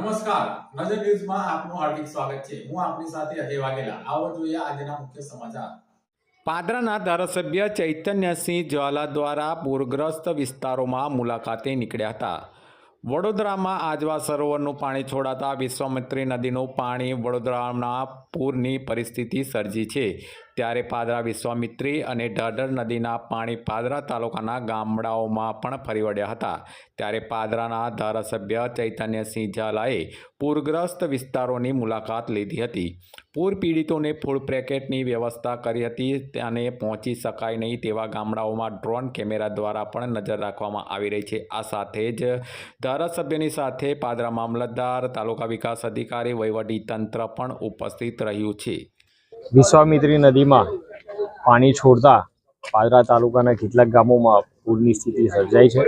નમસ્કાર. નજર ન્યૂઝમાં આપનું હાર્દિક સ્વાગત છે. હું આપની સાથે અજય વાઘેલા. આવો જોઈએ આજના મુખ્ય સમાચાર. પાદરાના ધારાસભ્ય ચૈતન્યસિંહ જ્વાલા દ્વારા પૂરગ્રસ્ત વિસ્તારોમાં મુલાકાતે નીકળ્યા હતા. વડોદરામાં આજવા સરોવરનું પાણી છોડાતા વિશ્વામિત્રી નદીનું પાણી વડોદરાના પૂરની પરિસ્થિતિ સર્જી છે. ત્યારે પાદરા વિશ્વામિત્રી અને ઢાઢર નદીના પાણી પાદરા તાલુકાના ગામડાઓમાં પણ ફરી વળ્યા હતા. ત્યારે પાદરાના ધારાસભ્ય ચૈતન્યસિંહ ઝાલાએ પૂરગ્રસ્ત વિસ્તારોની મુલાકાત લીધી હતી. પૂર પીડિતોને ફૂડ પેકેટની વ્યવસ્થા કરી હતી અને પહોંચી શકાય નહીં તેવા ગામડાઓમાં ડ્રોન કેમેરા દ્વારા પણ નજર રાખવામાં આવી રહી છે. આ સાથે જ ધારાસભ્યની સાથે પાદરા મામલતદાર, તાલુકા વિકાસ અધિકારી, વહીવટી તંત્ર પણ ઉપસ્થિત રહ્યું છે. વિશ્વામિત્રી નદીમાં પાણી છોડતા પાદરા તાલુકાના કેટલાક ગામોમાં પૂરની સ્થિતિ સર્જાઈ છે.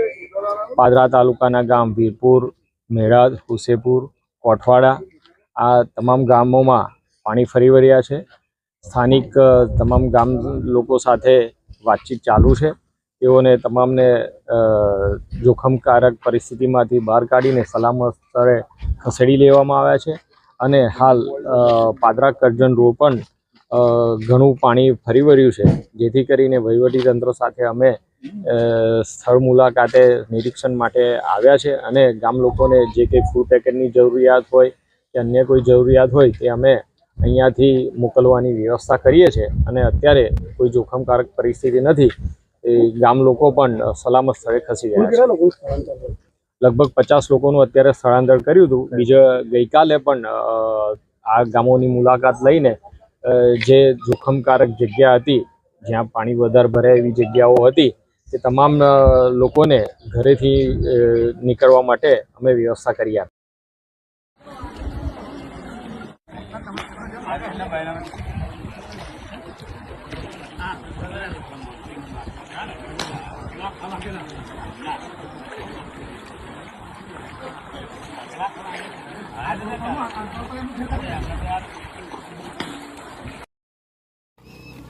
પાદરા તાલુકાના ગામ વીરપુર, મેળાદ, હુસેપુર, કોઠવાડા આ તમામ ગામોમાં પાણી ફરી વળ્યા છે. સ્થાનિક તમામ ગામ લોકો સાથે વાતચીત ચાલુ છે. તેઓને તમામને જોખમકારક પરિસ્થિતિમાંથી બહાર કાઢીને સલામત સ્થળે ખસેડી લેવામાં આવ્યા છે. અને હાલ પાદરા કરજણ રોડ પણ ઘણું પાણી ફરી વળ્યું છે. જેથી કરીને વહીવટીતંત્ર સાથે અમે સ્થળ મુલાકાતે નિરીક્ષણ માટે આવ્યા છે અને ગામ લોકોને જે કંઈ ફૂડ પેકેટની જરૂરિયાત હોય કે અન્ય કોઈ જરૂરિયાત હોય તે અમે અહીંયાથી મોકલવાની વ્યવસ્થા કરીએ છીએ. અને અત્યારે કોઈ જોખમકારક પરિસ્થિતિ નથી. એ ગામ લોકો પણ સલામત સ્થળે ખસી ગયા છે. લગભગ પચાસ લોકોનું અત્યારે સ્થળાંતર કર્યું હતું. બીજા ગઈકાલે પણ આ ગામોની મુલાકાત લઈને જે જોખમકારક જગ્યા હતી, જ્યાં પાણી વધારે ભરાય એવી જગ્યાઓ હતી, તે તમામ લોકોને ઘરેથી નીકળવા માટે અમે વ્યવસ્થા કરી આપી.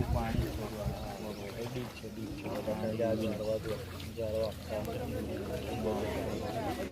બોલે? ખૂબ જ હોશિયાર વ્યક્તિ હોય ને આવડી વાળા